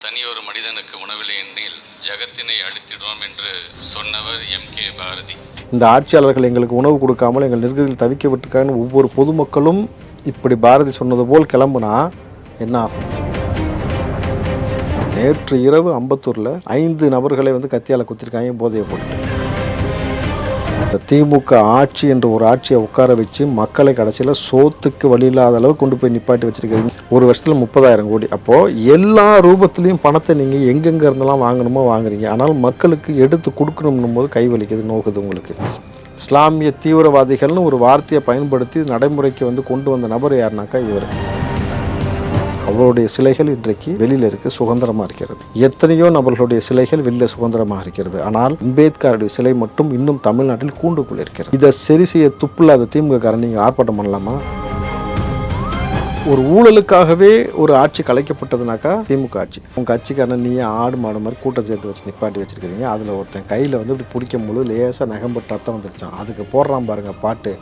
தனியொரு மனிதனுக்கு உணவில்லை எண்ணில் ஜகத்தினை அழித்திடுவோம் என்று சொன்னவர் எம். கே. பாரதி. இந்த ஆட்சியாளர்கள் எங்களுக்கு உணவு கொடுக்காமல் எங்கள் நெருக்கத்தில் தவிக்க விட்டுருக்காங்கன்னு ஒவ்வொரு பொதுமக்களும் இப்படி பாரதி சொன்னது போல் கிளம்புனா என்ன ஆகும்? நேற்று இரவு அம்பத்தூரில் ஐந்து நபர்களை வந்து கத்தியால் குத்திருக்காங்க போதையை போட்டு திமுக ஆட்சி என்ற ஒரு ஆட்சியை உட்கார வச்சு மக்களை கடைசியில் சோத்துக்கு வழி இல்லாத அளவு கொண்டு போய் நிப்பாட்டி வச்சுருக்கிறீங்க. ஒரு வருஷத்தில் முப்பதாயிரம் கோடி. அப்போது எல்லா ரூபத்துலேயும் பணத்தை நீங்கள் எங்கெங்கே இருந்தெல்லாம் வாங்கணுமோ வாங்குறீங்க. ஆனால் மக்களுக்கு எடுத்து கொடுக்கணும்னும் போது கை வலிக்குது நோக்குது உங்களுக்கு. இஸ்லாமிய தீவிரவாதிகள்னு ஒரு வார்த்தையை பயன்படுத்தி நடைமுறைக்கு வந்து கொண்டு வந்த நபர் யாருனாக்கா இவர். அவருடைய சிலைகள் இன்றைக்கு வெளியில் இருக்கு சுதந்திரமாக இருக்கிறது. எத்தனையோ நபர்களுடைய சிலைகள் வெளியில் சுதந்திரமாக இருக்கிறது. ஆனால் அம்பேத்கருடைய சிலை மட்டும் இன்னும் தமிழ்நாட்டில் கூண்டுக்குள் இருக்கிறது. இதை சரி செய்ய துப்பில்லாத திமுககாரன் நீங்கள் ஆர்ப்பாட்டம் பண்ணலாமா? ஒரு ஊழலுக்காகவே ஒரு ஆட்சி கலைக்கப்பட்டதுனாக்கா திமுக ஆட்சி. உங்கள் கட்சிக்காரன் நீ ஆடு மாடு மாதிரி கூட்டம் சேர்த்து வச்சு நிப்பாட்டி வச்சிருக்கிறீங்க. அதில் ஒருத்தன் கையில் வந்து இப்படி பிடிக்கும் பொழுது லேசாக நகம்பட்டு ரத்தம் வந்துருச்சான் அதுக்கு போடுறான் பாருங்க பாட்டு.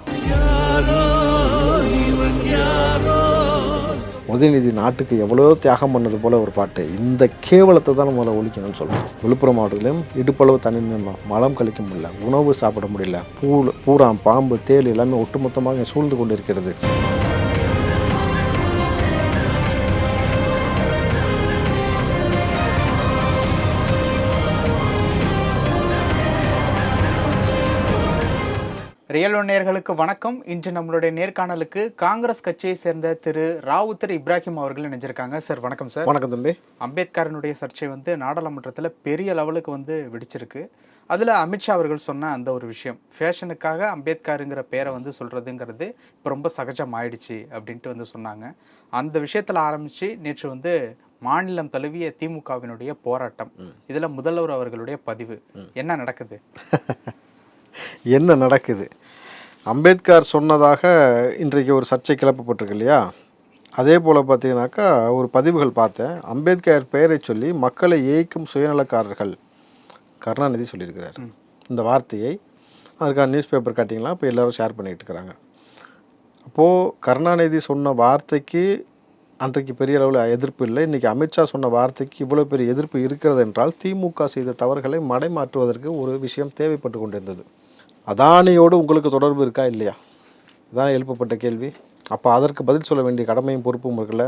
உதயநிதி நாட்டுக்கு எவ்வளோ தியாகம் பண்ணது போல் ஒரு பாட்டு. இந்த கேவலத்தை தான் நம்மளை ஒழிக்கணும்னு சொல்லுவோம் விழுப்புரம் மாவட்டத்திலும் இடுப்பளவு தண்ணி மலம் கழிக்க முடியல உணவு சாப்பிட முடியல பூ பூரா பாம்பு தேள் எல்லாமே ஒட்டுமொத்தமாக சூழ்ந்து கொண்டு இருக்கிறது ரியல் ஒன் நேயர்களுக்கு வணக்கம். இன்று நம்மளுடைய நேர்காணலுக்கு காங்கிரஸ் கட்சியை சேர்ந்த திரு ராவுத்தர் இப்ராஹிம் அவர்கள் இணைஞ்சிருக்காங்க. சார் வணக்கம் சார். வணக்கம் தம்பி. அம்பேத்கரனுடைய சர்ச்சை வந்து நாடாளுமன்றத்தில் பெரிய லெவலுக்கு வந்து வெடிச்சிருக்கு. அதில் அமித்ஷா அவர்கள் சொன்ன அந்த ஒரு விஷயம் ஃபேஷனுக்காக அம்பேத்கருங்கிற பேரை வந்து சொல்கிறதுங்கிறது இப்போ ரொம்ப சகஜம் ஆயிடுச்சு அப்படின்ட்டு வந்து சொன்னாங்க. அந்த விஷயத்தில் ஆரம்பித்து நேற்று வந்து மாநிலம் தழுவிய திமுகவினுடைய போராட்டம். இதில் முதல்வர் அவர்களுடைய பதிவு. என்ன நடக்குது? என்ன நடக்குது? அம்பேத்கர் சொன்னதாக இன்றைக்கு ஒரு சர்ச்சை கிளப்பப்பட்டிருக்கு இல்லையா அதே போல் பார்த்தீங்கன்னாக்கா ஒரு பதிவுகள் பார்த்தேன். அம்பேத்கர் பெயரை சொல்லி மக்களை ஏய்க்கும் சுயநலக்காரர்கள். கருணாநிதி சொல்லியிருக்கிறார். இந்த வார்த்தையை அதற்கான நியூஸ் பேப்பர் கட்டிங்லாம் இப்போ எல்லோரும் ஷேர் பண்ணிகிட்டு இருக்கிறாங்க. அப்போது கருணாநிதி சொன்ன வார்த்தைக்கு அன்றைக்கு பெரிய அளவில் எதிர்ப்பு இல்லை. இன்றைக்கி அமித்ஷா சொன்ன வார்த்தைக்கு இவ்வளோ பெரிய எதிர்ப்பு இருக்கிறது என்றால் திமுக செய்த தவறுகளை மடைமாற்றுவதற்கு ஒரு விஷயம் தேவைப்பட்டு கொண்டிருந்தது. அதானியோடு உங்களுக்கு தொடர்பு இருக்கா இல்லையா? இதான் எழுப்பப்பட்ட கேள்வி. அப்போ அதற்கு பதில் சொல்ல வேண்டிய கடமையும் பொறுப்பும் இருக்குல்ல?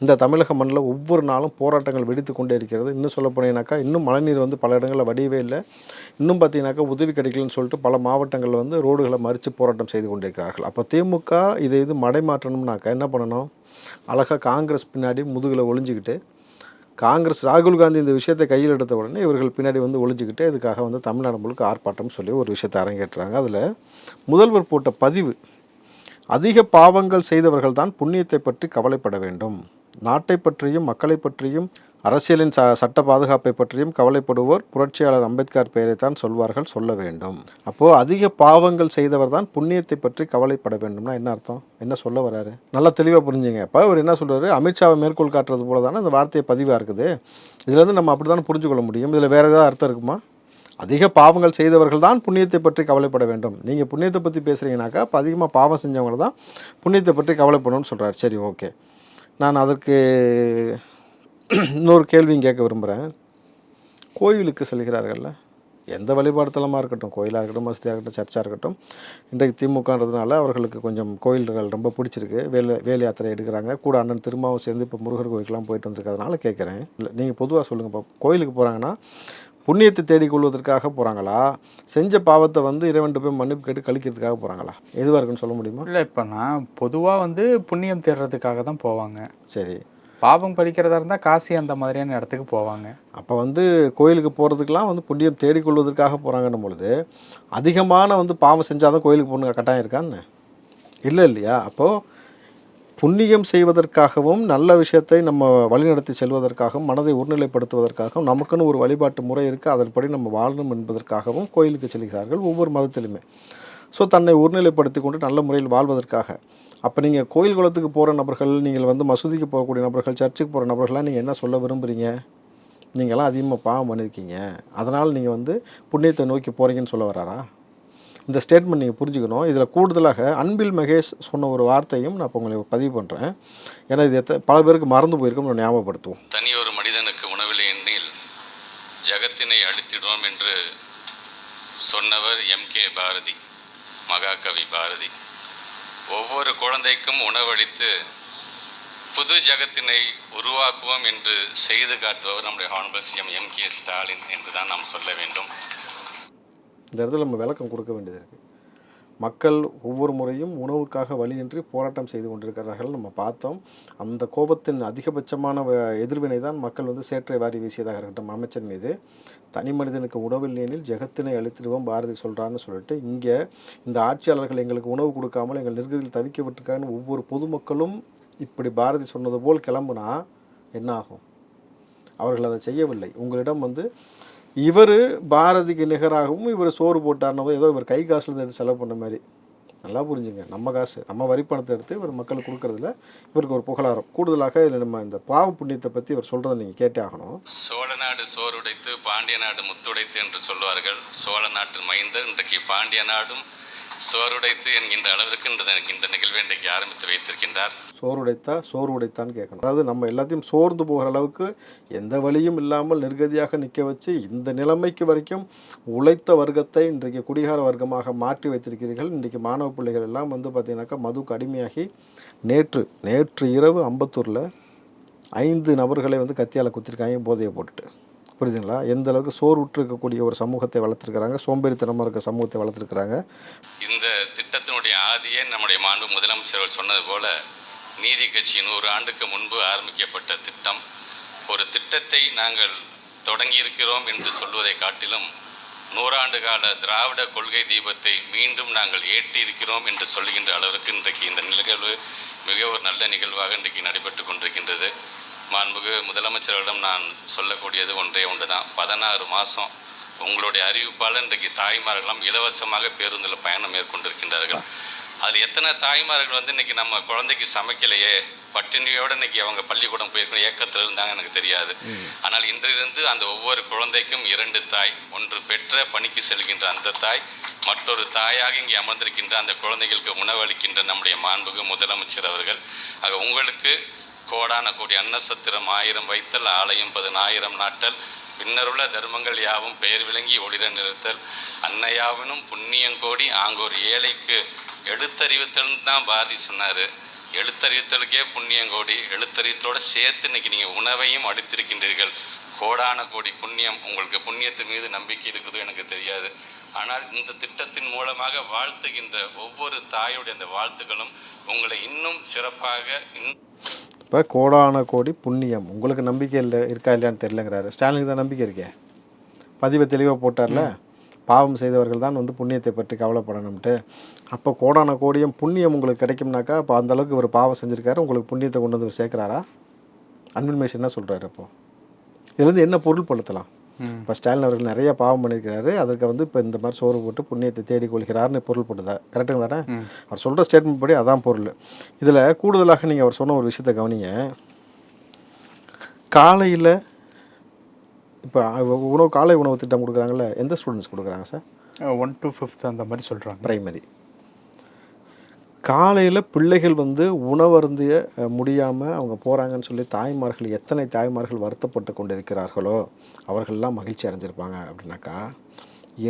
இந்த தமிழக மண்ணில் ஒவ்வொரு நாளும் போராட்டங்கள் வெடித்து கொண்டே இருக்கிறது. இன்னும் சொல்ல போனீங்கன்னாக்கா இன்னும் மழைநீர் வந்து பல இடங்களில் வடியவே இல்லை. இன்னும் பார்த்தீங்கன்னாக்கா உதவி கிடைக்கலன்னு சொல்லிட்டு பல மாவட்டங்களில் வந்து ரோடுகளை மறித்து போராட்டம் செய்து கொண்டிருக்கிறார்கள். அப்போ திமுக இதை இது மடை மாற்றணும்னாக்கா என்ன பண்ணணும்? அழகாக காங்கிரஸ் பின்னாடி முதுகில் ஒளிஞ்சிக்கிட்டு காங்கிரஸ் ராகுல் காந்தி இந்த விஷயத்தை கையில் எடுத்த உடனே இவர்கள் பின்னாடி வந்து ஒழிஞ்சிக்கிட்டு இதுக்காக வந்து தமிழ்நாடு முழுக்க ஆர்ப்பாட்டம் சொல்லி ஒரு விஷயத்தை அரங்கேற்றுறாங்க. அதில் முதல்வர் போட்ட பதிவு அதிக பாவங்கள் செய்தவர்கள் தான் புண்ணியத்தை பற்றி கவலைப்பட வேண்டும். நாட்டை பற்றியும் மக்களை பற்றியும் அரசியலின் ச சட்ட பாதுகாப்பை பற்றியும் கவலைப்படுவோர் புரட்சியாளர் அம்பேத்கர் பெயரைத்தான் சொல்வார்கள் சொல்ல வேண்டும். அப்போது அதிக பாவங்கள் செய்தவர் தான் புண்ணியத்தை பற்றி கவலைப்பட வேண்டும்னா என்ன அர்த்தம்? என்ன சொல்ல வராரு? நல்லா தெளிவாக புரிஞ்சுங்க. இப்போ அவர் என்ன சொல்கிறாரு அமித்ஷாவை மேற்கோள் காட்டுறது போல தானே அந்த வார்த்தையை பதிவாக இருக்குது. இதுலேருந்து நம்ம அப்படி தானே புரிஞ்சுக்கொள்ள முடியும்? இதில் வேறு ஏதாவது அர்த்தம் இருக்குமா? அதிக பாவங்கள் செய்தவர்கள் தான் புண்ணியத்தை பற்றி கவலைப்பட வேண்டும். நீங்கள் புண்ணியத்தை பற்றி பேசுகிறீங்கனாக்கா இப்போ அதிகமாக பாவம் செஞ்சவங்க தான் புண்ணியத்தை பற்றி கவலைப்படணும்னு சொல்கிறார் சரி ஓகே. நான் அதற்கு இன்னொரு கேள்வியும் கேட்க விரும்புகிறேன் கோயிலுக்கு செல்கிறார்கள்ல? எந்த வழிபாடு தலமாக இருக்கட்டும் கோயிலாக இருக்கட்டும் மசதியாக இருக்கட்டும் சர்ச்சாக இருக்கட்டும் இன்றைக்கு திமுகன்றதுனால அவர்களுக்கு கொஞ்சம் கோயில்கள் ரொம்ப பிடிச்சிருக்கு. வேலை வேலை யாத்திரை எடுக்கிறாங்க. கூட அண்ணன் திருமாவும் சேர்ந்து இப்போ முருகர் கோயிலுக்கெல்லாம் போயிட்டு வந்திருக்கிறதுனால கேட்குறேன் இல்லை நீங்கள் பொதுவாக சொல்லுங்கள் இப்போ கோயிலுக்கு போகிறாங்கன்னா புண்ணியத்தை தேடிக்கொள்வதற்காக போகிறாங்களா செஞ்ச பாவத்தை வந்து இறைவன்ட்டு போய் மன்னிப்பு கேட்டு கழிக்கிறதுக்காக போகிறாங்களா எதுவாக இருக்குன்னு சொல்ல முடியுமா? இல்லை இப்போ நான் பொதுவாக வந்து புண்ணியம் தேடுறதுக்காக தான் போவாங்க. சரி. பாவம் படிக்கிறதா இருந்தால் காசி அந்த மாதிரியான இடத்துக்கு போவாங்க. அப்போ வந்து கோயிலுக்கு போகிறதுக்கெலாம் வந்து புண்ணியம் தேடிக்கொள்வதற்காக போகிறாங்கன்னும் பொழுது அதிகமான வந்து பாவம் செஞ்சால் தான் கோயிலுக்கு போகணுங்க கட்டாயம் இருக்கான்னு இல்லை இல்லையா? அப்போது புண்ணியம் செய்வதற்காகவும் நல்ல விஷயத்தை நம்ம வழிநடத்தி செல்வதற்காகவும் மனதை ஒருநிலைப்படுத்துவதற்காகவும் நமக்குன்னு ஒரு வழிபாட்டு முறை இருக்குது அதன்படி நம்ம வாழணும் என்பதற்காகவும் கோயிலுக்கு செல்கிறார்கள் ஒவ்வொரு மதத்திலுமே. ஸோ தன்னை ஒருநிலைப்படுத்தி கொண்டு நல்ல முறையில் வாழ்வதற்காக. அப்போ நீங்கள் கோயில் குளத்துக்கு போகிற நபர்கள் நீங்கள் வந்து மசூதிக்கு போகக்கூடிய நபர்கள் சர்ச்சுக்கு போகிற நபர்கள்லாம் நீங்கள் என்ன சொல்ல விரும்புகிறீங்க நீங்களாம் அதிகமாக பாவம் பண்ணியிருக்கீங்க அதனால் நீங்கள் வந்து புண்ணியத்தை நோக்கி போகிறீங்கன்னு சொல்ல வராரா இந்த ஸ்டேட்மெண்ட் நீங்கள் புரிஞ்சுக்கணும். இதில் கூடுதலாக அன்பில் மகேஷ் சொன்ன ஒரு வார்த்தையும் நான் இப்போ உங்களுக்கு பதிவு பண்ணுறேன் ஏன்னா இது எத்த பல பேருக்கு மறந்து போயிருக்கும் ஞாபகப்படுத்துவோம். தனி ஒரு மனிதனுக்கு உணவில்லை ஜகத்தினை அழித்திடுவோம் என்று சொன்னவர் எம் கே பாரதி மகாகவி பாரதி. ஒவ்வொரு குழந்தைக்கும் உணவளித்து புது ஜகத்தினை உருவாக்குவோம் என்று செய்து காட்டுபவர் நம்முடைய honourable CM M K Stalin என்றுதான் நாம் சொல்ல வேண்டும். இந்த இடத்துல நம்ம விளக்கம் கொடுக்க வேண்டியது இருக்குது மக்கள் ஒவ்வொரு முறையும் உணவுக்காக வழியின்றி போராட்டம் செய்து கொண்டிருக்கிறார்கள். நம்ம பார்த்தோம். அந்த கோபத்தின் அதிகபட்சமான வ- எதிர்வினை தான் மக்கள் வந்து சேற்றை வாரி வீசியதாக இருக்கட்டும் அமைச்சர் மீது. தனி மனிதனுக்கு உணவில்லையெனில் ஜெகத்தினை அழித்திடுவோம் பாரதி சொல்கிறான்னு சொல்லிட்டு இங்கே இந்த ஆட்சியாளர்கள் எங்களுக்கு உணவு கொடுக்காமல் எங்கள் நிர்கதியில் தவிக்க விட்டுருக்காங்கன்னு ஒவ்வொரு பொதுமக்களும் இப்படி பாரதி சொன்னது போல் கிளம்புனா என்ன ஆகும்? அவர்கள் அதை செய்யவில்லை. உங்களிடம் வந்து இவர் பாரதிக்கு நிகராகவும் இவர் சோறு போட்டார்னவோ ஏதோ இவர் கை காசுல எடுத்து செலவு பண்ண மாதிரி. நல்லா புரிஞ்சுங்க. நம்ம காசு நம்ம வரி பணத்தை எடுத்து இவர் மக்களுக்கு கொடுக்கறதுல இவருக்கு ஒரு புகழாரம். கூடுதலாக இதில் நம்ம இந்த பாவ புண்ணியத்தை பற்றி இவர் சொல்கிறத நீங்கள் கேட்டே ஆகணும். சோழ நாடு சோறுடைத்து பாண்டிய நாடு முத்துடைத்து என்று சொல்வார்கள் சோழ நாட்டு மைந்தர் இன்றைக்கு பாண்டிய நாடும் சோறுடைத்து என்கின்ற அளவிற்கு இந்த நிகழ்வை இன்றைக்கு ஆரம்பித்து வைத்திருக்கின்றார். சோறுடைத்தா சோறு உடைத்தான்னு கேட்கணும். அதாவது நம்ம எல்லாத்தையும் சோர்ந்து போகிற அளவுக்கு எந்த வழியும் இல்லாமல் நிர்கதியாக நிற்க வச்சு இந்த நிலைமைக்கு வரைக்கும் உழைத்த வர்க்கத்தை இன்றைக்கு குடிகார வர்க்கமாக மாற்றி வைத்திருக்கிறீர்கள். இன்றைக்கு மாணவ பிள்ளைகள் எல்லாம் வந்து பார்த்தீங்கன்னாக்கா மதுக்கு அடிமையாகி நேற்று நேற்று இரவு அம்பத்தூரில் ஐந்து நபர்களை வந்து கத்தியால் குத்திருக்காங்க போதையை போட்டுட்டு. புரியுதுங்களா? எந்த அளவுக்கு சோர்வுற்று இருக்கக்கூடிய ஒரு சமூகத்தை வளர்த்துருக்கிறாங்க சோம்பேறித்தனமாக இருக்க சமூகத்தை வளர்த்துருக்கிறாங்க. இந்த திட்டத்தினுடைய ஆதியே நம்முடைய மாண்பு முதலமைச்சர்கள் சொன்னது போல நீதி கட்சி நூறு ஆண்டுக்கு முன்பு ஆரம்பிக்கப்பட்ட திட்டம். ஒரு திட்டத்தை நாங்கள் தொடங்கியிருக்கிறோம் என்று சொல்வதை காட்டிலும் நூறாண்டு கால திராவிட கொள்கை தீபத்தை மீண்டும் நாங்கள் ஏற்றியிருக்கிறோம் என்று சொல்லுகின்ற அளவிற்கு இன்றைக்கு இந்த நிகழ்வு மிக ஒரு நல்ல நிகழ்வாக இன்றைக்கு நடைபெற்று கொண்டிருக்கின்றது. மாண்புமிகு முதலமைச்சர்களிடம் நான் சொல்லக்கூடியது ஒன்றே ஒன்று தான் பதினாறு மாதம் உங்களுடைய அறிவிப்பால் இன்றைக்கு தாய்மார்கள்லாம் இலவசமாக பேருந்தில் பயணம் மேற்கொண்டிருக்கின்றார்கள். அதில் எத்தனை தாய்மார்கள் வந்து இன்னைக்கு நம்ம குழந்தைக்கு சமைக்கலையே? பட்டினியோடு இன்னைக்கு அவங்க பள்ளிக்கூடம் போயிருக்கணும் ஏக்கத்தில் இருந்தாங்க எனக்கு தெரியாது. ஆனால் இன்றிலிருந்து அந்த ஒவ்வொரு குழந்தைக்கும் இரண்டு தாய் ஒன்று பெற்ற பணிக்கு செல்கின்ற அந்த தாய் மற்றொரு தாயாக இங்கே அமர்ந்திருக்கின்ற அந்த குழந்தைகளுக்கு உணவளிக்கின்ற நம்முடைய மாண்புகு முதலமைச்சர் அவர்கள். ஆக உங்களுக்கு கோடான கோடி அன்னசத்திரம் ஆயிரம் வைத்தல் ஆலயம் பதினாயிரம் நாட்டல். பின்னருள்ள தர்மங்கள் யாவும் பெயர் விளங்கி ஒளிர நிறுத்தல். அன்னையாவினும் புண்ணியங்கோடி ஆங்கோர் ஏழைக்கு எழுத்தறிவுத்தல்னு தான் பாரதி சொன்னார். எழுத்தறிவித்தலுக்கே புண்ணியங்கோடி எழுத்தறிவித்தலோட சேர்த்து இன்னைக்கு நீங்கள் உணவையும் அடித்திருக்கின்றீர்கள். கோடான கோடி புண்ணியம் உங்களுக்கு புண்ணியத்தின் மீது நம்பிக்கை இருக்குதோ எனக்கு தெரியாது. ஆனால் இந்த திட்டத்தின் மூலமாக வாழ்த்துகின்ற ஒவ்வொரு தாயுடைய அந்த வாழ்த்துக்களும் உங்களை இன்னும் சிறப்பாக இன்னும் இப்போ கோடான கோடி புண்ணியம். உங்களுக்கு நம்பிக்கை இல்லை இருக்கா இல்லையான்னு தெரியலங்கிறாரு. ஸ்டாலினுக்கு தான் நம்பிக்கை இருக்கே. பதிவை தெளிவாக போட்டார்ல? பாவம் செய்தவர்கள் தான் வந்து புண்ணியத்தை பற்றி கவலைப்படணும்ட்டு. அப்போ கோடான கோடியும் புண்ணியம் உங்களுக்கு கிடைக்கும்னாக்கா அப்போ அந்த அளவுக்கு ஒரு பாவம் செஞ்சிருக்காரு உங்களுக்கு புண்ணியத்தை கொண்டு வந்து சேர்க்குறாரா? அன்பின் மேஷ் என்ன சொல்கிறாரு அப்போ? இதுலேருந்து என்ன பொருள் படுத்தலாம்? இப்போ ஸ்டாலின் அவர்கள் நிறைய பாவம் பண்ணியிருக்கிறாரு. அதற்கு வந்து இப்போ இந்த மாதிரி சோறு போட்டு புண்ணியத்தை தேடிக் கொள்கிறார்னு பொருள் படுதா கரெக்டுங்க தானே? அவர் சொல்கிற ஸ்டேட்மெண்ட் படி அதான் பொருள். இதில் கூடுதலாக நீங்கள் அவர் சொன்ன ஒரு விஷயத்தை கவனிங்க. காலையில் இப்போ உணவு காலை உணவு திட்டம் கொடுக்குறாங்கல்ல எந்த ஸ்டூடெண்ட்ஸ் கொடுக்குறாங்க சார் ஒன் டு ஃபிஃப்த் அந்த மாதிரி சொல்கிறாங்க பிரைமரி காலையில் பிள்ளைகள் வந்து உணவருந்திய முடியாமல் அவங்க போகிறாங்கன்னு சொல்லி தாய்மார்கள் எத்தனை தாய்மார்கள் வருத்தப்பட்டு கொண்டிருக்கிறார்களோ அவர்கள்லாம் மகிழ்ச்சி அடைஞ்சிருப்பாங்க அப்படின்னாக்கா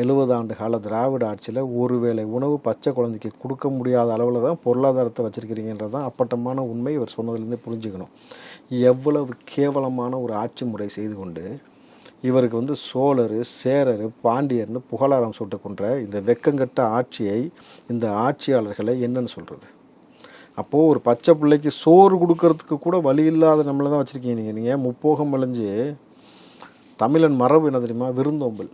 எழுபது ஆண்டு கால திராவிட ஆட்சியில் ஒருவேளை உணவு பச்சை குழந்தைக்கு கொடுக்க முடியாத அளவில் தான் பொருளாதாரத்தை வச்சுருக்கிறீங்கன்றது தான் அப்பட்டமான உண்மை இவர் சொன்னதுலேருந்தே புரிஞ்சுக்கணும். எவ்வளவு கேவலமான ஒரு ஆட்சி முறை செய்து கொண்டு இவருக்கு வந்து சோழர் சேரர் பாண்டியர்னு புகழாரம் சூட்டக்கொன்ற இந்த வெக்கங்கட்ட ஆட்சியை இந்த ஆட்சியாளர்களை என்னன்னு சொல்கிறது அப்போது ஒரு பச்சை பிள்ளைக்கு சோறு கொடுக்கறதுக்கு கூட வழி இல்லாத நம்மளை தான் வச்சுருக்கீங்க நீங்கள் நீங்கள் முப்போகம் விளைஞ்சு தமிழன் மரபு என்ன தெரியுமா? விருந்தோம்பல்.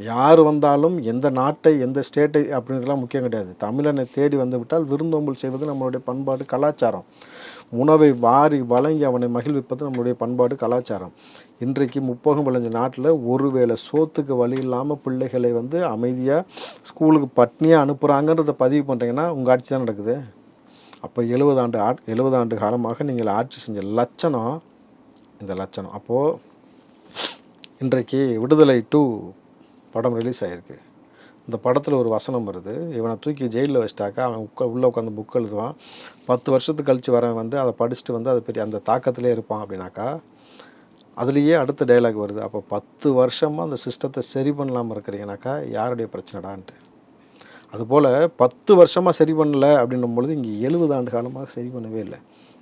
யார் வந்தாலும் எந்த நாட்டை எந்த ஸ்டேட்டை அப்படின்றதுலாம் முக்கியம் கிடையாது. தமிழனை தேடி வந்து விட்டால் விருந்தோம்பல் செய்வது நம்மளுடைய பண்பாடு கலாச்சாரம். உணவை வாரி வழங்கி அவனை மகிழ்விப்பது நம்மளுடைய பண்பாடு கலாச்சாரம். இன்றைக்கு முப்போகம் விளைஞ்ச நாட்டில் ஒருவேளை சோத்துக்கு வழி இல்லாமல் பிள்ளைகளை வந்து அமைதியாக ஸ்கூலுக்கு பட்னியாக அனுப்புகிறாங்கன்றத பதிவு பண்ணுறீங்கன்னா உங்கள் ஆட்சி தான் நடக்குது. அப்போ எழுபது ஆண்டு ஆட் எழுபது ஆண்டு காலமாக நீங்கள் ஆட்சி செஞ்ச லட்சணம் இந்த லட்சணம். அப்போது இன்றைக்கு விடுதலை டூ படம் ரிலீஸ் ஆகிருக்கு இந்த படத்தில் ஒரு வசனம் வருது. இவனை தூக்கி ஜெயிலில் வச்சிட்டாக்கா அவன் உட்கா உள்ளே உட்காந்து புக் எழுதுவான். பத்து வருஷத்துக்கு கழித்து வரவன் வந்து அதை படிச்சுட்டு வந்து அது பெரிய அந்த தாக்கத்திலே இருப்பான் அப்படின்னாக்கா அதுலேயே அடுத்த டைலாக் வருது. அப்போ பத்து வருஷமாக அந்த சிஸ்டத்தை சரி பண்ணலாமல் இருக்கிறீங்கனாக்கா யாருடைய பிரச்சனைடான்ட்டு. அதுபோல் பத்து வருஷமாக சரி பண்ணலை அப்படின்னும் பொழுது இங்கே எழுபது ஆண்டு காலமாக சரி பண்ணவே இல்லை.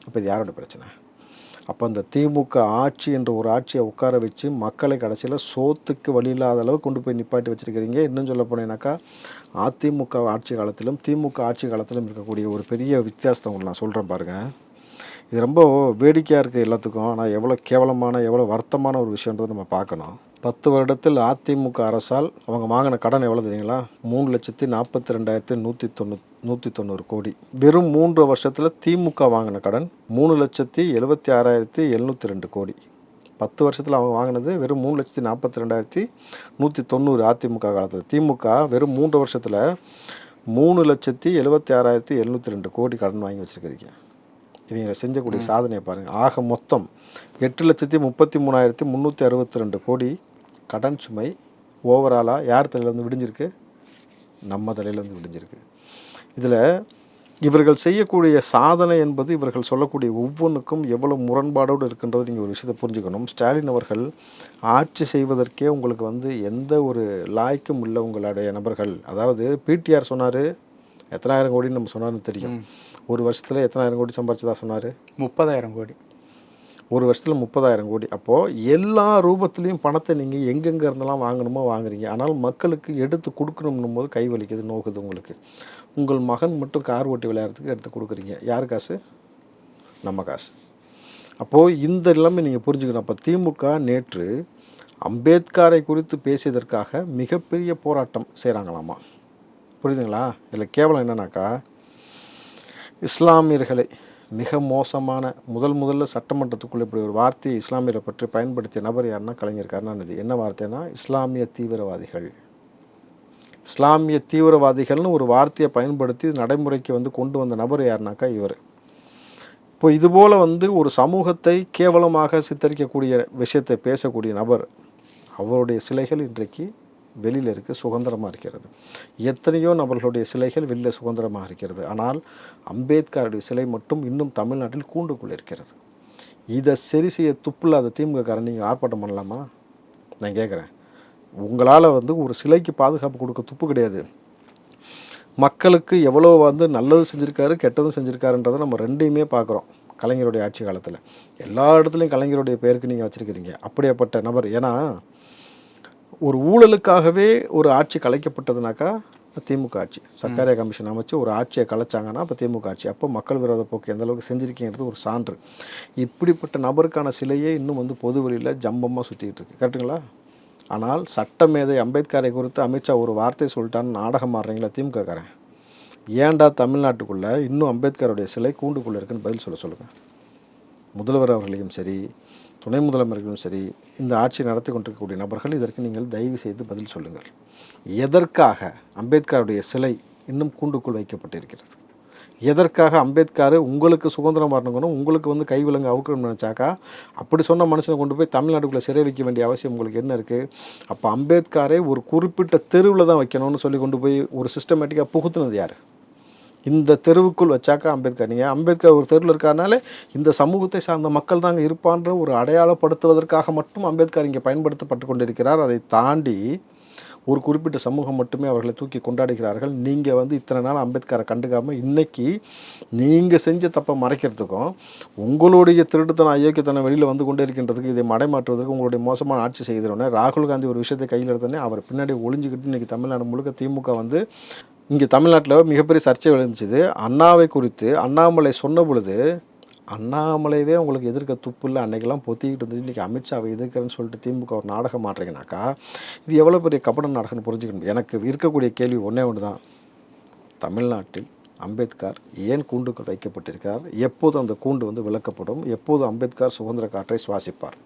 அப்போ இது யாரோட பிரச்சனை? அப்போ அந்த திமுக ஆட்சி என்ற ஒரு ஆட்சியை உட்கார வச்சு மக்களை கடைசியில் சோத்துக்கு வழி இல்லாத அளவு கொண்டு போய் நிப்பாட்டி வச்சுருக்கிறீங்க. இன்னும் சொல்ல போனேன்னாக்கா அதிமுக ஆட்சி காலத்திலும் திமுக ஆட்சி காலத்திலும் இருக்கக்கூடிய ஒரு பெரிய வித்தியாசத்தை உங்களுக்கு நான் சொல்கிறேன் பாருங்கள் இது ரொம்ப வேடிக்கையாக இருக்குது எல்லாத்துக்கும். ஆனால் எவ்வளோ கேவலமான எவ்வளோ வருத்தமான ஒரு விஷயன்றதை நம்ம பார்க்கணும். பத்து வருடத்தில் அதிமுக அரசால் அவங்க வாங்கின கடன் எவ்வளோ தெரியுங்களா? மூணு லட்சத்தி நாற்பத்தி ரெண்டாயிரத்தி நூற்றி தொண்ணூ நூற்றி தொண்ணூறு கோடி. வெறும் மூன்று வருஷத்தில் திமுக வாங்கின கடன் மூணு லட்சத்தி எழுபத்தி ஆறாயிரத்தி எழுநூற்றி ரெண்டு கோடி. பத்து வருஷத்தில் அவங்க வாங்கினது வெறும் மூணு லட்சத்தி நாற்பத்தி ரெண்டாயிரத்தி நூற்றி தொண்ணூறு அதிமுக காலத்தில். திமுக வெறும் மூன்று வருஷத்தில் மூணு லட்சத்தி எழுபத்தி ஆறாயிரத்தி எழுநூற்றி ரெண்டு கோடி கடன் வாங்கி வச்சுருக்கிறீங்க. இவங்க செஞ்சக்கூடிய சாதனையை பாருங்கள் ஆக மொத்தம் எட்டு லட்சத்தி முப்பத்தி மூணாயிரத்தி முந்நூற்றி அறுபத்தி ரெண்டு கோடி கடன் சுமை ஓவராலாக யார் தலையிலேருந்து விடிஞ்சிருக்கு? நம்ம தலையிலேருந்து விடிஞ்சிருக்கு. இதில் இவர்கள் செய்யக்கூடிய சாதனை என்பது இவர்கள் சொல்லக்கூடிய ஒவ்வொன்றுக்கும் எவ்வளவு முரண்பாடோடு இருக்கின்றது நீங்கள் ஒரு விஷயத்தை புரிஞ்சுக்கணும். ஸ்டாலின் அவர்கள் ஆட்சி செய்வதற்கே உங்களுக்கு வந்து எந்த ஒரு லாய்க்கும் இல்லை உங்களுடைய நபர்கள். அதாவது பிடிஆர் சொன்னார் எத்தனாயிரம் கோடின்னு நம்ம சொன்னார்னு தெரியும். ஒரு வருஷத்தில் எத்தனாயிரம் கோடி சம்பாரிச்சதா சொன்னார்? முப்பதாயிரம் கோடி. ஒரு வருஷத்தில் முப்பதாயிரம் கோடி. அப்போது எல்லா ரூபத்துலேயும் பணத்தை நீங்கள் எங்கெங்கே இருந்தெல்லாம் வாங்கணுமோ வாங்குறீங்க. ஆனால் மக்களுக்கு எடுத்து கொடுக்கணும்னும் போது கை வலிக்குது நோக்குது உங்களுக்கு. உங்கள் மகன் மட்டும் கார் ஓட்டி விளையாடுறதுக்கு எடுத்து கொடுக்குறீங்க. யார் காசு? நம்ம காசு. அப்போது இந்த நிலைமை நீங்கள் புரிஞ்சுக்கணும். அப்போ திமுக நேற்று அம்பேத்கரை குறித்து பேசியதற்காக மிகப்பெரிய போராட்டம் செய்கிறாங்களாமா புரியுதுங்களா? இதில் கேவலம் என்னன்னாக்கா இஸ்லாமியர்களை மிக மோசமான முதல் முதல்ல சட்டமன்றத்துக்குள்ள இப்படி ஒரு வார்த்தையை இஸ்லாமியரை பற்றி பயன்படுத்திய நபர் யாருன்னா கலைஞர் கருணாநிதி. என்ன வார்த்தைனா இஸ்லாமிய தீவிரவாதிகள். இஸ்லாமிய தீவிரவாதிகள்னு ஒரு வார்த்தையை பயன்படுத்தி நடைமுறைக்கு வந்து கொண்டு வந்த நபர் யாருனாக்கா இவர். இப்போ இதுபோல் வந்து ஒரு சமூகத்தை கேவலமாக சித்தரிக்கக்கூடிய விஷயத்தை பேசக்கூடிய நபர் அவருடைய சிலைகள் இன்றைக்கு வெளியில் இருக்க சுதந்திரமாக இருக்கிறது. எத்தனையோ நபர்களுடைய சிலைகள் வெளியில் சுதந்திரமாக இருக்கிறது. ஆனால் அம்பேத்கருடைய சிலை மட்டும் இன்னும் தமிழ்நாட்டில் கூண்டுக்குள் இருக்கிறது. இதை சரி செய்ய துப்பில்லாத திமுககாரன் நீங்கள் ஆர்ப்பாட்டம் பண்ணலாமா? நான் கேட்குறேன் உங்களால் வந்து ஒரு சிலைக்கு பாதுகாப்பு கொடுக்க துப்பு கிடையாது. மக்களுக்கு எவ்வளோ வந்து நல்லது செஞ்சுருக்காரு கெட்டதும் செஞ்சுருக்காருன்றதை நம்ம ரெண்டையுமே பார்க்குறோம் கலைஞருடைய ஆட்சி காலத்தில். எல்லா இடத்துலையும் கலைஞருடைய பெயருக்கு நீங்கள் வச்சுருக்கிறீங்க. அப்படியாப்பட்ட நபர். ஏன்னா ஒரு ஊழலுக்காகவே ஒரு ஆட்சி கலைக்கப்பட்டதுனாக்கா திமுக ஆட்சி. சர்க்காரிய கமிஷன் அமைச்சு ஒரு ஆட்சியை கலைச்சாங்கன்னா அப்போ திமுக ஆட்சி. அப்போ மக்கள் விரோத போக்கு எந்த அளவுக்கு செஞ்சிருக்கீங்கிறது ஒரு சான்று. இப்படிப்பட்ட நபருக்கான சிலையே இன்னும் வந்து பொது வெளியில் ஜம்பமாக சுற்றிக்கிட்டு இருக்கு. கரெக்டுங்களா ஆனால் சட்டமேதை அம்பேத்கரை குறித்து அமித்ஷா ஒரு வார்த்தை சொல்லிட்டான்னு நாடகம் ஆடுறீங்களா திமுககாரன் ஏன்டா தமிழ்நாட்டுக்குள்ளே இன்னும் அம்பேத்கருடைய சிலை கூண்டுக்குள்ளே இருக்குன்னு பதில் சொல்ல சொல்லுங்கள் முதல்வர் அவர்களையும் சரி துணை முதலமைச்சர்களும் சரி இந்த ஆட்சி நடத்தி கொண்டிருக்கக்கூடிய நபர்கள் இதற்கு நீங்கள் தயவு செய்து பதில் சொல்லுங்கள். எதற்காக அம்பேத்கருடைய சிலை இன்னும் கூண்டுக்குள் வைக்கப்பட்டிருக்கிறது? எதற்காக அம்பேத்கர் உங்களுக்கு சுதந்திரம் வரணுங்கணும் உங்களுக்கு வந்து கைவிலங்கு அவுக்கணும்னு நினச்சாக்கா அப்படி சொன்ன மனுஷனை கொண்டு போய் தமிழ்நாட்டுக்குள்ளே சிறை வைக்க வேண்டிய அவசியம் உங்களுக்கு என்ன இருக்குது அப்போ அம்பேத்கரை ஒரு குறிப்பிட்ட தெருவில் தான் வைக்கணும்னு சொல்லி கொண்டு போய் ஒரு சிஸ்டமேட்டிக்காக புகுத்துனது யார்? இந்த தெருவுக்குள் வச்சாக்கா அம்பேத்கர். நீங்கள் அம்பேத்கர் ஒரு தெருவில் இருக்கிறனால இந்த சமூகத்தை சார்ந்த மக்கள் தாங்க இருப்பான்ற ஒரு அடையாளப்படுத்துவதற்காக மட்டும் அம்பேத்கர் இங்கே பயன்படுத்தப்பட்டு கொண்டிருக்கிறார். அதை தாண்டி ஒரு குறிப்பிட்ட சமூகம் மட்டுமே அவர்களை தூக்கி கொண்டாடுகிறார்கள். நீங்கள் வந்து இத்தனை நாள் அம்பேத்கரை கண்டுக்காமல் இன்றைக்கி நீங்கள் செஞ்ச தப்பை மறைக்கிறதுக்கும் உங்களுடைய திருட்டுத்தனம் அயோக்கியத்தனம் வெளியில் வந்து கொண்டே இருக்கின்றதுக்கு இதை மடைமாற்றுவதற்கு உங்களுடைய மோசமான ஆட்சி செய்தோடனே ராகுல் காந்தி ஒரு விஷயத்தை கையில் எடுத்தோடனே அவர் பின்னாடி ஒளிஞ்சிக்கிட்டு இன்றைக்கி தமிழ்நாடு முழுக்க திமுக வந்து இங்கே தமிழ்நாட்டில் மிகப்பெரிய சர்ச்சை விளைஞ்சிது. அண்ணாவை குறித்து அண்ணாமலை சொன்ன பொழுது அண்ணாமலையவே உங்களுக்கு எதிர்க்க துப்பு இல்லை அன்னைக்கெல்லாம் பொத்திக்கிட்டு இருந்து இன்றைக்கி அமித்ஷாவை எதிர்க்கிறேன்னு சொல்லிட்டு திமுக ஒரு நாடகம் மாட்டுறீங்கனாக்கா இது எவ்வளோ பெரிய கபட நாடகம்னு புரிஞ்சுக்கணும் எனக்கு இருக்கக்கூடிய கேள்வி ஒன்றே ஒன்று தான் தமிழ்நாட்டில் அம்பேத்கர் ஏன் கூண்டுக்கு வைக்கப்பட்டிருக்கார் எப்போது அந்த கூண்டு வந்து விளக்கப்படும்? எப்போது அம்பேத்கர் சுதந்திர காற்றை சுவாசிப்பார்?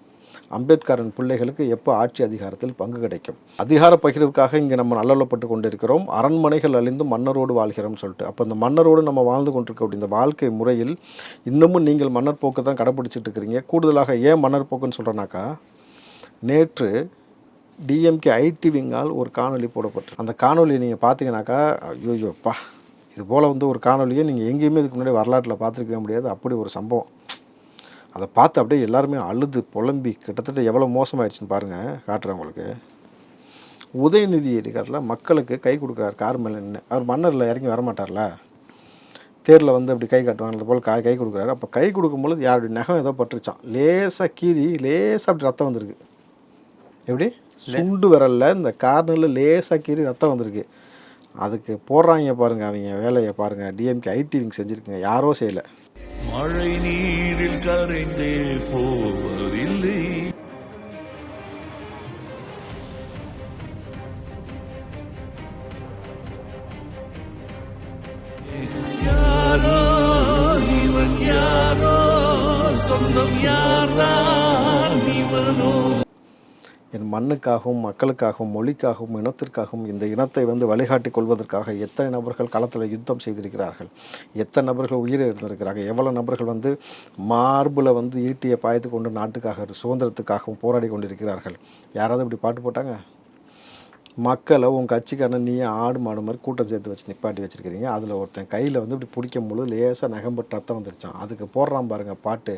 அம்பேத்கரின் பிள்ளைகளுக்கு எப்போ ஆட்சி அதிகாரத்தில் பங்கு கிடைக்கும்? அதிகார பகிர்வுக்காக இங்கே நம்ம நல்லொல்லப்பட்டு கொண்டிருக்கிறோம். அரண்மனைகள் அழிந்து மன்னரோடு வாழ்கிறோம்னு சொல்லிட்டு. அப்போ இந்த மன்னரோடு நம்ம வாழ்ந்து கொண்டிருக்கக்கூடிய இந்த வாழ்க்கை முறையில் இன்னமும் நீங்கள் மன்னர் போக்கு தான் கடைப்பிடிச்சிட்டு இருக்கிறீங்க. கூடுதலாக ஏன் மன்னர் போக்குன்னு சொல்கிறேன்னாக்கா நேற்று டிஎம்கே ஐடி விங்கால் ஒரு காணொலி போடப்பட்டு. அந்த காணொலியை நீங்கள் பார்த்தீங்கன்னாக்கா ஐயோப்பா இது போல் வந்து ஒரு காணொலியை நீங்கள் எங்கேயுமே இதுக்கு முன்னாடி வரலாற்றில் பார்த்துருக்கவே முடியாது. அப்படி ஒரு சம்பவம். அதை பார்த்து அப்படியே எல்லாருமே அழுது புலம்பி கிட்டத்தட்ட எவ்வளோ மோசமாயிடுச்சுன்னு பாருங்கள் காட்டுறேன் உங்களுக்கு. உதயநிதி இருக்கார்ல மக்களுக்கு கை கொடுக்குறாரு கார் மேலே நின்று அவர் மன்னரில் இறங்கி வரமாட்டார்ல? தேரில் வந்து அப்படி கை காட்டுவாங்க போல் கை கை கொடுக்குறாரு. அப்போ கை கொடுக்கும்பொழுது யாருடைய நகம் ஏதோ பட்டுருச்சான் லேசாக கீறி லேசாக அப்படி ரத்தம் வந்திருக்கு. எப்படி? சுண்டு விரல்ல இந்த கார்னரில் லேசாக கீறி ரத்தம் வந்திருக்கு. அதுக்கு போடுறாங்க பாருங்க அவங்க வேலையை பாருங்க. டிஎம்கே ஐடிவிங் செஞ்சுருக்குங்க. யாரோ செய்யலை. மழை நீரில் கரைந்தே போவதில்லை. யாரோ இவன் யாரோ சொந்தம் யார்? என் மண்ணுக்காகவும் மக்களுக்காகவும் மொழிக்காகவும் இனத்திற்காகவும் இந்த இனத்தை வந்து வழிகாட்டி கொள்வதற்காக எத்தனை நபர்கள் களத்தில் யுத்தம் செய்திருக்கிறார்கள்? எத்தனை நபர்கள் உயிரை இருந்திருக்கிறாங்க எவ்வளோ நபர்கள் வந்து மார்பில் வந்து ஈட்டியை பாய்த்து கொண்டு நாட்டுக்காக சுதந்திரத்துக்காகவும் போராடி கொண்டிருக்கிறார்கள்? யாராவது இப்படி பாட்டு போட்டாங்க? மக்களை உன் கட்சிக்காரன் நீ ஆடு மாடு மாதிரி கூட்டம் சேர்த்து வச்சு நிப்பாட்டி வச்சிருக்கிறீங்க. அதில் ஒருத்தன் கையில் வந்து இப்படி பிடிக்கும் பொழுது லேசாக நகம்பட்டு ரத்தம் வந்துருச்சான் அதுக்கு போடுறான் பாருங்கள் பாட்டு.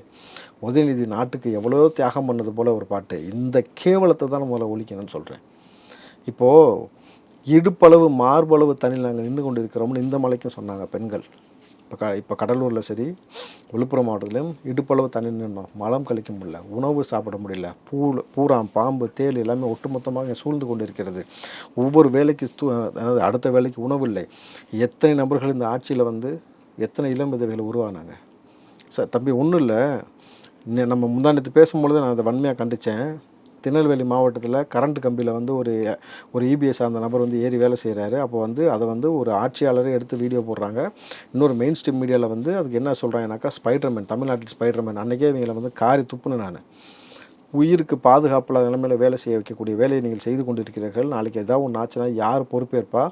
உதயநிதி நாட்டுக்கு எவ்வளோ தியாகம் பண்ணது போல் ஒரு பாட்டு. இந்த கேவலத்தை தான் முதல்ல ஒழிக்கணும்னு சொல்கிறேன் இப்போது இடுப்பளவு மார்பளவு தண்ணியில் நாங்கள் நின்று கொண்டு இருக்கிறோம்னு இந்த மலைக்கும் சொன்னாங்க பெண்கள். இப்போ க இப்போ கடலூரில் சரி விழுப்புரம் மாவட்டத்திலும் இடுப்பளவு தண்ணி நின்றோம் மலம் கழிக்க முடியல. உணவு சாப்பிட முடியல. பூ பூராம் பாம்பு தேல் எல்லாமே ஒட்டுமொத்தமாக சூழ்ந்து கொண்டு இருக்கிறது ஒவ்வொரு வேலைக்கு அதாவது அடுத்த வேலைக்கு உணவு இல்லை. எத்தனை நபர்கள் இந்த ஆட்சியில் வந்து எத்தனை இளம் விதவைகள் உருவானாங்க? சார் தம்பி ஒன்றும் இல்லை. நம்ம முந்தானத்து பேசும்பொழுது நான் அதை வன்மையாக கண்டித்தேன் திருநெல்வேலி மாவட்டத்தில் கரண்ட் கம்பியில் வந்து ஒரு ஒரு இபிஎஸ் அந்த நபர் வந்து ஏறி வேலை செய்கிறாரு அப்போ வந்து அதை வந்து ஒரு ஆட்சியாளரே எடுத்து வீடியோ போடுறாங்க. இன்னொரு மெயின் ஸ்ட்ரீம் மீடியாவில் வந்து அதுக்கு என்ன சொல்கிறாங்கனாக்கா ஸ்பைடர்மேன் தமிழ்நாட்டில் ஸ்பைடர்மேன் அன்றைக்கே இவங்களை வந்து காரி துப்புனேன் நான். உயிருக்கு பாதுகாப்பில்லாத நிலைமையில் வேலை செய்ய வைக்கக்கூடிய வேலையை நீங்கள் செய்து கொண்டிருக்கிறீர்கள். நாளைக்கு ஏதாவது ஒன்று ஆச்சுன்னா யார் பொறுப்பேற்பா?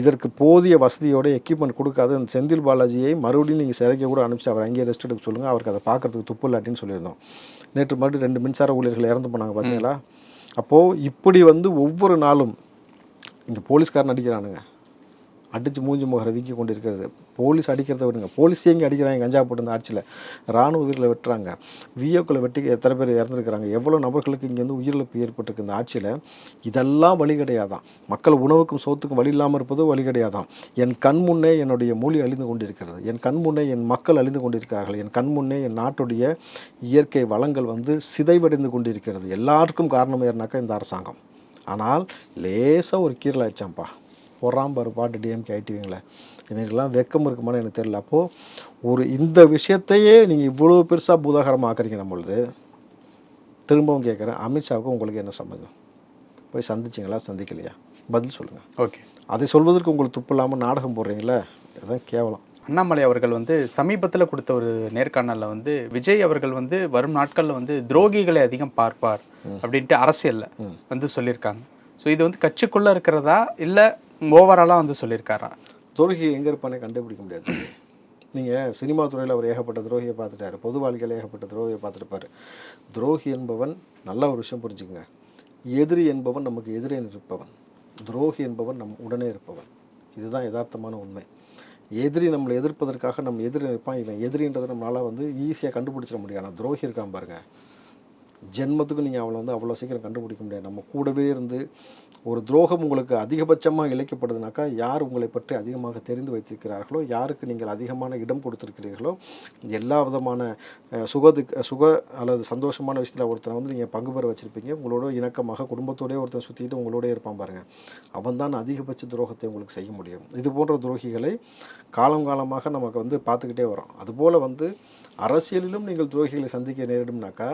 இதற்கு போதிய வசதியோட எக்யூப்மெண்ட் கொடுக்காத இந்த செந்தில் பாலாஜியை மறுபடியும் நீங்கள் சிறைக்க கூட அனுப்பிச்சு அவர் அங்கேயே ரெஸ்ட் எடுக்க சொல்லுங்கள் அவருக்கு அதை பார்க்கறதுக்கு துப்பு இல்லாட்டின்னு சொல்லியிருந்தோம். நேற்று மறுபடியும் ரெண்டு மின்சார ஊழியர்கள் இறந்து போனாங்க பார்த்தீங்களா அப்போது இப்படி வந்து ஒவ்வொரு நாளும் இங்கே போலீஸ்காரன் அடிக்கிறானுங்க. அடித்து மூஞ்சி முகரை வீக்கி கொண்டு இருக்கிறது போலீஸ் அடிக்கிறத விடுங்க. போலீஸ் இங்கே அடிக்கிறாங்க கஞ்சா போட்டு ஆட்சியில். ராணுவ வீரில் வெட்டுறாங்க. விஓக்களை வெட்டி எத்தனை பேர் இறந்துருக்கிறாங்க. எவ்வளோ நபர்களுக்கு இங்கேருந்து உயிரிழப்பு ஏற்பட்டிருக்கு இந்த ஆட்சியில்? இதெல்லாம் வழி கிடையாதான். மக்கள் உணவுக்கும் சோத்துக்கும் வழி இல்லாமல் இருப்பது வழி கிடையாதான். என் கண் முன்னே என்னுடைய மொழி அழிந்து கொண்டிருக்கிறது. என் கண் முன்னே என் மக்கள் அழிந்து கொண்டிருக்கிறார்கள். என் கண் முன்னே என் நாட்டுடைய இயற்கை வளங்கள் வந்து சிதைவடைந்து கொண்டிருக்கிறது. எல்லாருக்கும் காரணம் ஏறினாக்கா இந்த அரசாங்கம். ஆனால் லேசாக ஒரு கீரல் ஆயிடுச்சாம்ப்பா போடுறான் பாரு பாட்டு டிஎம்கே ஐடிவிங்கள இவங்களுக்கெல்லாம் வெக்கம் இருக்குமான்னு எனக்கு தெரியல. அப்போது ஒரு இந்த விஷயத்தையே நீங்கள் இவ்வளோ பெருசாக பூதாகரமாக ஆக்குறீங்க நம்மளுது. திரும்பவும் கேட்குறேன் அமித்ஷாவுக்கும் உங்களுக்கு என்ன சம்மந்தம்? போய் சந்திச்சிங்களா? சந்திக்கலையா? பதில் சொல்லுங்கள் ஓகே. அதை சொல்வதற்கு உங்களுக்கு துப்பு இல்லாமல் நாடகம் போடுறீங்களே? அதான் கேவலம். அண்ணாமலை அவர்கள் வந்து சமீபத்தில் கொடுத்த ஒரு நேர்காணலில் வந்து விஜய் அவர்கள் வந்து வரும் நாட்களில் வந்து துரோகிகளை அதிகம் பார்ப்பார் அப்படின்ட்டு அரசியலில் வந்து சொல்லியிருக்காங்க. ஸோ இது வந்து கட்சிக்குள்ளே இருக்கிறதா? இல்லை ஓவராலாக வந்து சொல்லியிருக்காரா? துரோகி எங்கே இருப்பானே கண்டுபிடிக்க முடியாது. நீங்கள் சினிமா துறையில் அவர் ஏகப்பட்ட துரோகியை பார்த்துட்டாரு. பொது வாழ்க்கையில் ஏகப்பட்ட துரோகியை பார்த்துருப்பார். துரோகி என்பவன் நல்ல ஒரு விஷயம் புரிஞ்சுக்குங்க. எதிரி என்பவன் நமக்கு எதிரே இருப்பவன் துரோகி என்பவன் நம் உடனே இருப்பவன். இதுதான் யதார்த்தமான உண்மை. எதிரி நம்மளை எதிர்ப்பதற்காக நம்ம எதிரி இருப்பான் இவன் எதிரின்றதை நம்மளால் வந்து ஈஸியாக கண்டுபிடிச்சிட முடியும். ஆனால் துரோகி இருக்கான் பாருங்க. ஜென்மத்துக்கு நீங்கள் அவளை வந்து அவ்வளோ சீக்கிரம் கண்டுபிடிக்க முடியாது. நம்ம கூடவே இருந்து ஒரு துரோகம் உங்களுக்கு அதிகபட்சமாக இழைக்கப்படுதுனாக்கா யார் உங்களை பற்றி அதிகமாக தெரிந்து வைத்திருக்கிறார்களோ யாருக்கு நீங்கள் அதிகமான இடம் கொடுத்துருக்கிறீர்களோ எல்லா விதமான சுகது சுக அல்லது சந்தோஷமான விஷயத்தில் ஒருத்தனை வந்து நீங்கள் பங்கு பெற வச்சுருப்பீங்க. உங்களோட இணக்கமாக குடும்பத்தோடய ஒருத்தன் சுற்றிட்டு உங்களோட இருப்பான் பாருங்கள் அவன் தான் அதிகபட்ச துரோகத்தை உங்களுக்கு செய்ய முடியும். இது போன்ற துரோகிகளை காலம் காலமாக நமக்கு வந்து பார்த்துக்கிட்டே வரோம் அதுபோல் வந்து அரசியலிலும் நீங்கள் துரோகிகளை சந்திக்க நேரிடும்னாக்கா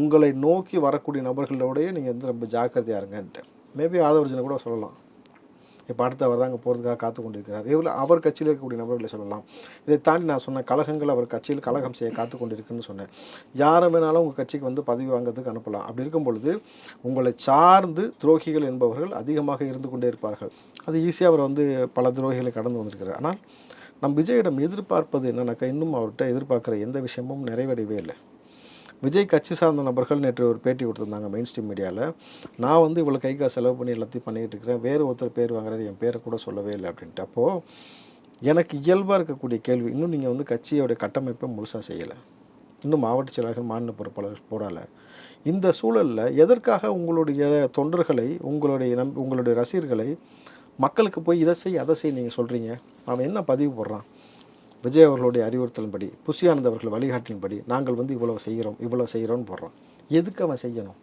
உங்களை நோக்கி வரக்கூடிய நபர்களோடய நீங்கள் வந்து ரொம்ப ஜாக்கிரதையாக இருங்கன்ட்டு. மேபி ஆதவர்ஜனை கூட சொல்லலாம். இப்போ அடுத்து அவர் தான் அங்கே போகிறதுக்காக காத்து கொண்டிருக்கிறார். இவ்வளோ அவர் கட்சியில் இருக்கக்கூடிய நபர்களை சொல்லலாம். இதை தாண்டி நான் சொன்ன கழகங்கள் அவர் கட்சியில் கழகம் செய்ய காத்து கொண்டிருக்குன்னு சொன்னேன். யாரை வேணாலும் உங்கள் கட்சிக்கு வந்து பதவி வாங்குறதுக்கு அனுப்பலாம். அப்படி இருக்கும் பொழுது உங்களை சார்ந்து துரோகிகள் என்பவர்கள் அதிகமாக இருந்து கொண்டே இருப்பார்கள். அது ஈஸியாக அவர் வந்து பல துரோகிகளை கடந்து வந்திருக்கிறார். ஆனால் நம் விஜயிடம் எதிர்பார்ப்பது என்னன்னாக்கா இன்னும் அவர்கிட்ட எதிர்பார்க்குற எந்த விஷயமும் நிறைவடையவே இல்லை. விஜய் கட்சி சார்ந்த நபர்கள் நேற்று ஒரு பேட்டி கொடுத்துருந்தாங்க மெயின் ஸ்ட்ரீம் மீடியாவில் நான் வந்து இவ்வளோ கைக்கா செலவு பண்ணி எல்லாத்தையும் பண்ணிக்கிட்டு இருக்கிறேன். வேறு ஒருத்தர் பேர் வாங்குறாரு என் பேரை கூட சொல்லவே இல்லை அப்படின்ட்டு. அப்போது எனக்கு இயல்பாக இருக்கக்கூடிய கேள்வி இன்னும் நீங்கள் வந்து கட்சியோடைய கட்டமைப்பை முழுசாக செய்யலை. இன்னும் மாவட்ட செயலாளர்கள் மாநில பொறுப்பாளர்கள் போடலை. இந்த சூழலில் எதற்காக உங்களுடைய தொண்டர்களை உங்களுடைய நம் உங்களுடைய ரசிகர்களை மக்களுக்கு போய் இதை செய் அதை செய் நீங்கள் சொல்கிறீங்க அவன் என்ன பதிவு போடுறான்? விஜய் அவர்களுடைய அறிவுறுத்தலின்படி புஷியானந்த் அவர்கள் வழிகாட்டின்படி நாங்கள் வந்து இவ்வளோ செய்கிறோம் இவ்வளவு செய்கிறோம்னு போடுறான். எதுக்கு அவன் செய்யணும்?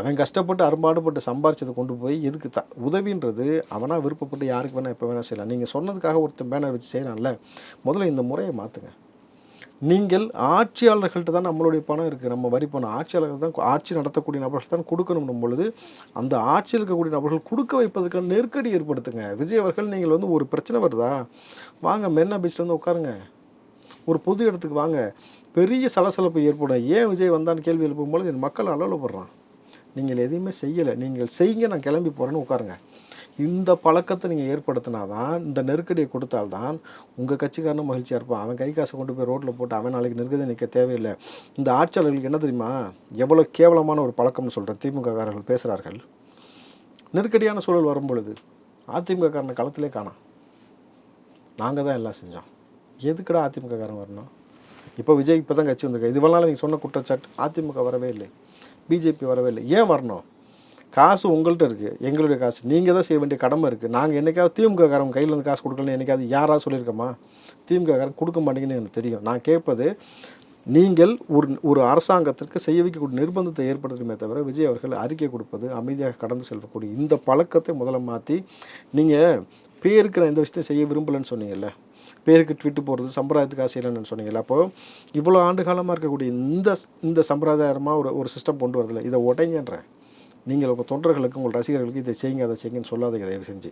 அவன் கஷ்டப்பட்டு அரும்பாடுபட்டு சம்பாரிச்சதை கொண்டு போய் எதுக்கு த உதவின்றது அவனா விருப்பப்பட்டு யாருக்கு வேணால் எப்போ வேணால் செய்யலாம். நீங்கள் சொன்னதுக்காக ஒருத்தன் பேனர் வச்சு செய்கிறான்ல முதல்ல இந்த முறையை மாற்றுங்க நீங்கள் ஆட்சியாளர்கள்ட்ட தான் நம்மளுடைய பணம் இருக்குது நம்ம வரி பணம். ஆட்சியாளர்கள் தான் ஆட்சி நடத்தக்கூடிய நபர்கள் தான் கொடுக்கணும் பொழுது அந்த ஆட்சியில் இருக்கக்கூடிய நபர்கள் கொடுக்க வைப்பதற்கான நெருக்கடி ஏற்படுத்துங்க. விஜய் அவர்கள் நீங்கள் வந்து ஒரு பிரச்சனை வருதா? வாங்க மெரினா பீச்சில் வந்து உட்காருங்க. ஒரு பொது இடத்துக்கு வாங்க. பெரிய சலசலப்பு ஏற்படும். ஏன் விஜய் வந்தான்னு கேள்வி எழுப்பும்போது என் மக்கள் அலவலப்படுறான் நீங்கள் எதையுமே செய்யலை. நீங்கள் செய்யுங்க நான் கிளம்பி போகிறேன்னு உட்காருங்க. இந்த பழக்கத்தை நீங்கள் ஏற்படுத்தினா தான் இந்த நெருக்கடியை கொடுத்தால்தான் உங்கள் கட்சிக்காரனும் மகிழ்ச்சியாக இருப்பான். அவன் கை காசை கொண்டு போய் ரோட்டில் போட்டு அவன் நாளைக்கு நெருக்கடி நிற்க தேவையில்லை. இந்த ஆட்சியாளர்களுக்கு என்ன தெரியுமா? எவ்வளோ கேவலமான ஒரு பழக்கம்னு சொல்கிறேன் திமுககாரர்கள் பேசுகிறார்கள் நெருக்கடியான சூழல் வரும் பொழுது அதிமுக காரனை களத்திலே காணாம் நாங்கள் தான் எல்லாம் செஞ்சோம். எதுக்குடா அதிமுக காரன் வரணும்? இப்போ விஜய் இப்போ தான் கட்சி வந்திருக்கு இது நாள் நீங்கள் சொன்ன குற்றச்சாட்டு. அதிமுக வரவே இல்லை. பிஜேபி வரவே இல்லை. ஏன் வரணும்? காசு உங்கள்கிட்ட இருக்குது எங்களுடைய காசு. நீங்கள் தான் செய்ய வேண்டிய கடமை இருக்குது நாங்கள் என்னைக்காவது திமுக காரம் கையில் இருந்து காசு கொடுக்கலன்னு என்றைக்காவது யாராவது சொல்லியிருக்கோமா? திமுக காரன் கொடுக்க மாட்டேங்கன்னு எனக்கு தெரியும். நான் கேட்பது நீங்கள் ஒரு ஒரு அரசாங்கத்திற்கு செய்ய வைக்கக்கூடிய நிர்பந்தத்தை ஏற்படுத்துமே தவிர விஜய் அவர்கள் அறிக்கை கொடுப்பது அமைதியாக கடந்து செல்லக்கூடிய இந்த பழக்கத்தை முதல்ல மாற்றி நீங்கள் பேருக்கு நான் இந்த விஷயத்தையும் செய்ய விரும்பலைன்னு சொன்னீங்கல்ல பேருக்கு ட்விட்டு போடுறது சம்பிரதாயத்துக்கு செய்யலைன்னு சொன்னீங்கல்ல அப்போது இவ்வளோ ஆண்டு காலமாக இருக்கக்கூடிய இந்த இந்த சம்பிரதாயமாக ஒரு ஒரு சிஸ்டம் கொண்டு வரதில்லை. இதை உடைங்கன்றேன். நீங்கள் உங்கள் தொண்டர்களுக்கு உங்கள் ரசிகர்களுக்கு இதை செய்யுங்க அதை செய்யுங்கன்னு சொல்லாதீங்க தயவு செஞ்சு.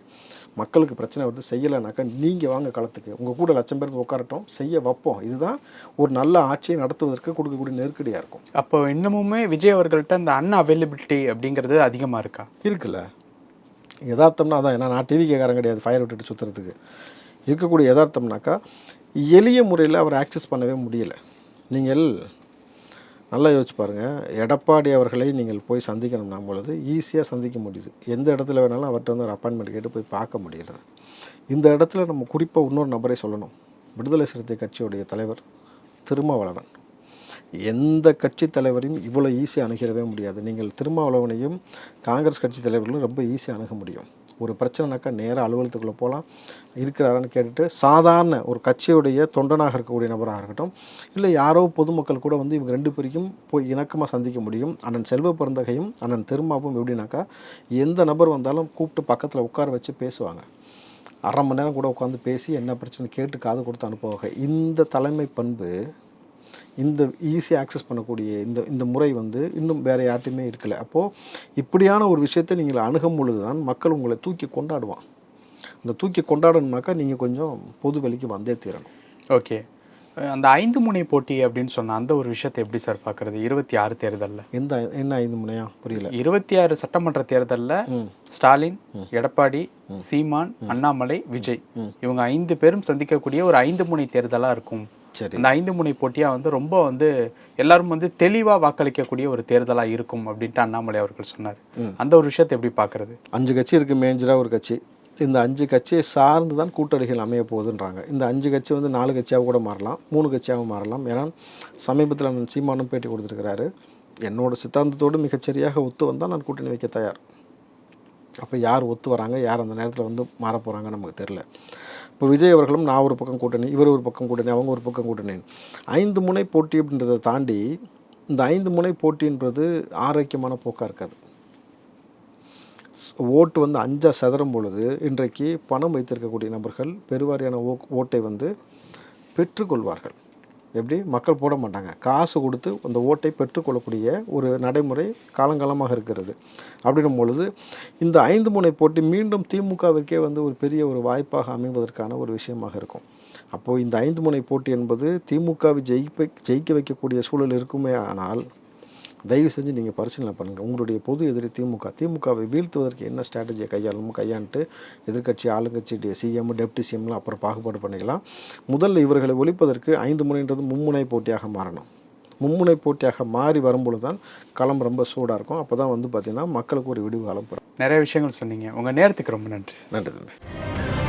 மக்களுக்கு பிரச்சனை வந்து செய்யலைனாக்கா நீங்கள் வாங்க களத்துக்கு. உங்கள் கூட லட்சம் பேருக்கு உட்காரட்டும் செய்ய வைப்போம். இதுதான் ஒரு நல்ல ஆட்சியை நடத்துவதற்கு கொடுக்கக்கூடிய நெருக்கடியாக இருக்கும். அப்போ இன்னமுமே விஜய் அவர்கள்ட்ட அந்த அன் அவைலபிலிட்டி அப்படிங்கிறது அதிகமாக இருக்கா? இருக்குல்ல. யதார்த்தம்னா அதான். ஏன்னா நான் டிவி கேட்காரன் கிடையாது ஃபயர் விட்டுட்டு சுற்றுறதுக்கு இருக்கக்கூடிய யதார்த்தம்னாக்கா எளிய முறையில் அவர் ஆக்சஸ் பண்ணவே முடியல. நீங்கள் நல்லா யோசிச்சு பாருங்கள் எடப்பாடி அவர்களை நீங்கள் போய் சந்திக்கணும்னா பொழுது ஈஸியாக சந்திக்க முடியுது. எந்த இடத்துல வேணாலும் அவர்கிட்ட வந்து ஒரு அப்பாயின்மெண்ட் கேட்டு போய் பார்க்க முடியல இந்த இடத்துல நம்ம குறிப்பாக இன்னொரு நபரை சொல்லணும். விடுதலை சிறுத்தை கட்சியுடைய தலைவர் திருமாவளவன். எந்த கட்சி தலைவரையும் இவ்வளோ ஈஸியாக அணுகிடவே முடியாது. நீங்கள் திருமாவளவனையும் காங்கிரஸ் கட்சி தலைவர்களும் ரொம்ப ஈஸியாக அணுக முடியும். ஒரு பிரச்சனைனாக்கா நேராக அலுவலகத்துக்குள்ளே போகலாம் இருக்கிறாரான்னு கேட்டுட்டு சாதாரண ஒரு கட்சியுடைய தொண்டனாக இருக்கக்கூடிய நபராக இருக்கட்டும் இல்லை யாரோ பொதுமக்கள் கூட வந்து இவங்க ரெண்டு பேரையும் போய் இணக்கமாக சந்திக்க முடியும். அண்ணன் செல்வ பிறந்தகையும் அண்ணன் திருமாவும் எப்படின்னாக்கா எந்த நபர் வந்தாலும் கூப்பிட்டு பக்கத்தில் உட்கார வச்சு பேசுவாங்க. அரை மணி நேரம் கூட உட்காந்து பேசி என்ன பிரச்சனை கேட்டு காது கொடுத்து அனுப்புவாங்க. இந்த தலைமை பண்பு இந்த ஈஸியாக ஆக்சஸ் பண்ணக்கூடிய இந்த இந்த முறை வந்து இன்னும் வேறு யார்ட்டையுமே இருக்கல. அப்போது இப்படியான ஒரு விஷயத்தை நீங்கள் அணுகும் பொழுது தான் மக்கள் உங்களை தூக்கி கொண்டாடுவான். அந்த தூக்கி கொண்டாடணுனாக்கா நீங்கள் கொஞ்சம் பொது வெளிக்கு வந்தே தீரணும். ஓகே. அந்த ஐந்து முனை போட்டி அப்படின்னு சொன்ன அந்த ஒரு விஷயத்தை எப்படி சார் பார்க்கறது இருபத்தி ஆறு தேர்தலில். எந்த என்ன ஐந்து முனையா? புரியல. இருபத்தி ஆறு சட்டமன்ற தேர்தலில் ஸ்டாலின் எடப்பாடி சீமான் அண்ணாமலை விஜய். இவங்க ஐந்து பேரும் சந்திக்கக்கூடிய ஒரு ஐந்து முனை தேர்தலாக இருக்கும். சரி. அந்த ஐந்து முனை போட்டியா வந்து ரொம்ப வந்து எல்லாரும் வந்து தெளிவா வாக்களிக்கக்கூடிய ஒரு தேர்தலா இருக்கும் அப்படின்ட்டு அண்ணாமலை அவர்கள் சொன்னார். அந்த ஒரு விஷயத்தை எப்படி பார்க்கறது? அஞ்சு கட்சி இருக்குது மேஜராக ஒரு கட்சி. இந்த அஞ்சு கட்சியை சார்ந்து தான் கூட்டணிகள் அமைய போகுதுன்றாங்க. இந்த அஞ்சு கட்சி வந்து நாலு கட்சியாக கூட மாறலாம் மூணு கட்சியாகவும் மாறலாம். ஏன்னா சமீபத்தில் சீமானும் பேட்டி கொடுத்துருக்கிறாரு. என்னோட சித்தாந்தத்தோடு மிகச்சரியாக ஒத்து வந்தால் நான் கூட்டணி வைக்க தயார். அப்போ யார் ஒத்து வராங்க யார் அந்த நேரத்தில் வந்து மாற போகிறாங்க நமக்கு தெரில இப்போ விஜய் அவர்களும் நான் ஒரு பக்கம் கூட்டணி இவர் ஒரு பக்கம் கூட்டணி அவங்க ஒரு பக்கம் கூட்டணி. ஐந்து முனை போட்டி அப்படின்றத தாண்டி இந்த ஐந்து முனை போட்டின்றது ஆரோக்கியமான போக்காக இருக்காது. ஓட்டு வந்து அஞ்சா சதுரம் பொழுது இன்றைக்கு பணம் வைத்திருக்கக்கூடிய நபர்கள் பெருவாரியான ஓ ஓட்டை வந்து பெற்றுக்கொள்வார்கள். எப்படி? மக்கள் போட மாட்டாங்க. காசு கொடுத்து அந்த ஓட்டை பெற்றுக்கொள்ளக்கூடிய ஒரு நடைமுறை காலங்காலமாக இருக்கிறது. அப்படின்னும் பொழுது இந்த ஐந்து முனை போட்டி மீண்டும் திமுகவிற்கே வந்து ஒரு பெரிய ஒரு வாய்ப்பாக அமைவதற்கான ஒரு விஷயமாக இருக்கும். அப்போது இந்த ஐந்து முனை போட்டி என்பது திமுகவை ஜெயிப்பை ஜெயிக்க வைக்கக்கூடிய சூழல் இருக்குமே ஆனால் தயவு செஞ்சு நீங்கள் பரிசீலனை பண்ணுங்கள் உங்களுடைய பொது எதிரி திமுக. திமுகவை வீழ்த்துவதற்கு என்ன ஸ்ட்ராட்டஜியை கையாளணுமோ கையாண்டுட்டு எதிர்க்கட்சி ஆளுங்கட்சி சிஎம் டெப்டி சிஎம்லாம் அப்புறம் பாகுபாடு பண்ணிக்கலாம். முதல்ல இவர்களை ஒழிப்பதற்கு ஐந்து முனைன்றது மும்முனை போட்டியாக மாறணும். மும்முனை போட்டியாக மாறி வரும்பொழுது தான் களம் ரொம்ப சூடாக இருக்கும். அப்போ தான் வந்து பார்த்திங்கன்னா மக்களுக்கு ஒரு விடிவு காலம் நிறைய விஷயங்கள் சொன்னீங்க. உங்க நேரத்துக்கு ரொம்ப நன்றி. நன்றி தம்பி.